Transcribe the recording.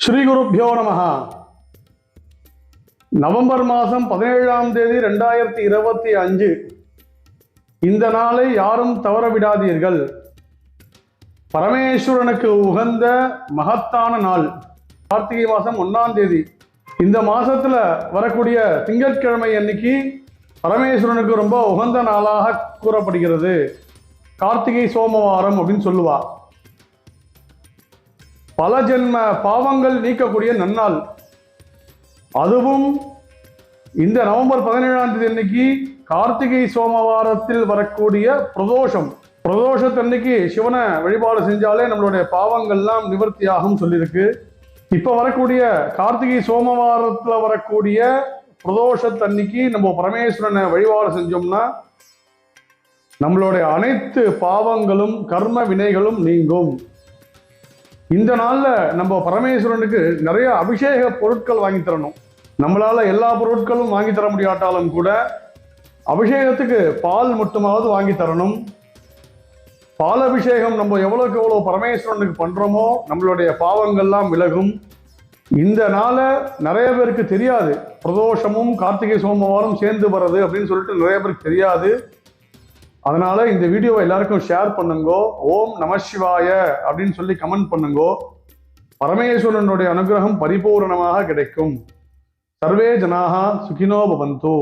ஸ்ரீ குருப்பியோ நமஹ. நவம்பர் மாதம் பதினேழாம் தேதி ரெண்டாயிரத்தி இருபத்தி அஞ்சு. இந்த நாளை யாரும் தவற விடாதீர்கள். பரமேஸ்வரனுக்கு உகந்த மகத்தான நாள் கார்த்திகை மாதம் ஒன்றாம் தேதி. இந்த மாதத்தில் வரக்கூடிய திங்கட்கிழமை அன்னைக்கு பரமேஸ்வரனுக்கு ரொம்ப உகந்த நாளாக கூறப்படுகிறது. கார்த்திகை சோமவாரம் அப்படின்னு சொல்லுவா. பல ஜென்ம பாவங்கள் நீக்கக்கூடிய நன்னாள். அதுவும் இந்த நவம்பர் பதினேழாம் தேதி அன்னைக்கு கார்த்திகை சோமவாரத்தில் வரக்கூடிய பிரதோஷம். பிரதோஷத்தன்னைக்கு சிவனை வழிபாடு செஞ்சாலே நம்மளுடைய பாவங்கள்லாம் நிவர்த்தியாகும் சொல்லியிருக்கு. இப்போ வரக்கூடிய கார்த்திகை சோமவாரத்தில் வரக்கூடிய பிரதோஷத்தன்னைக்கு நம்ம பரமேஸ்வரனை வழிபாடு செஞ்சோம்னா நம்மளுடைய அனைத்து பாவங்களும் கர்ம வினைகளும் நீங்கும். இந்த நாளில் நம்ம பரமேஸ்வரனுக்கு நிறைய அபிஷேக பொருட்கள் வாங்கி தரணும். நம்மளால் எல்லா பொருட்களும் வாங்கி தர முடியாட்டாலும் கூட அபிஷேகத்துக்கு பால் மட்டுமாவது வாங்கி தரணும். பால் அபிஷேகம் நம்ம எவ்வளோக்கு எவ்வளோ பரமேஸ்வரனுக்கு பண்ணுறோமோ நம்மளுடைய பாவங்கள்லாம் விலகும். இந்த நாளை நிறைய பேருக்கு தெரியாது. பிரதோஷமும் கார்த்திகை சோமவாரம் சேர்ந்து வர்றது அப்படின்னு சொல்லிட்டு நிறைய பேருக்கு தெரியாது. அதனால இந்த வீடியோவை எல்லாருக்கும் ஷேர் பண்ணுங்கோ. ஓம் நம சிவாய அப்படின்னு சொல்லி கமெண்ட் பண்ணுங்கோ. பரமேஸ்வரனுடைய அனுகிரகம் பரிபூரணமாக கிடைக்கும். சர்வே ஜனாக சுகினோ பவந்தோ.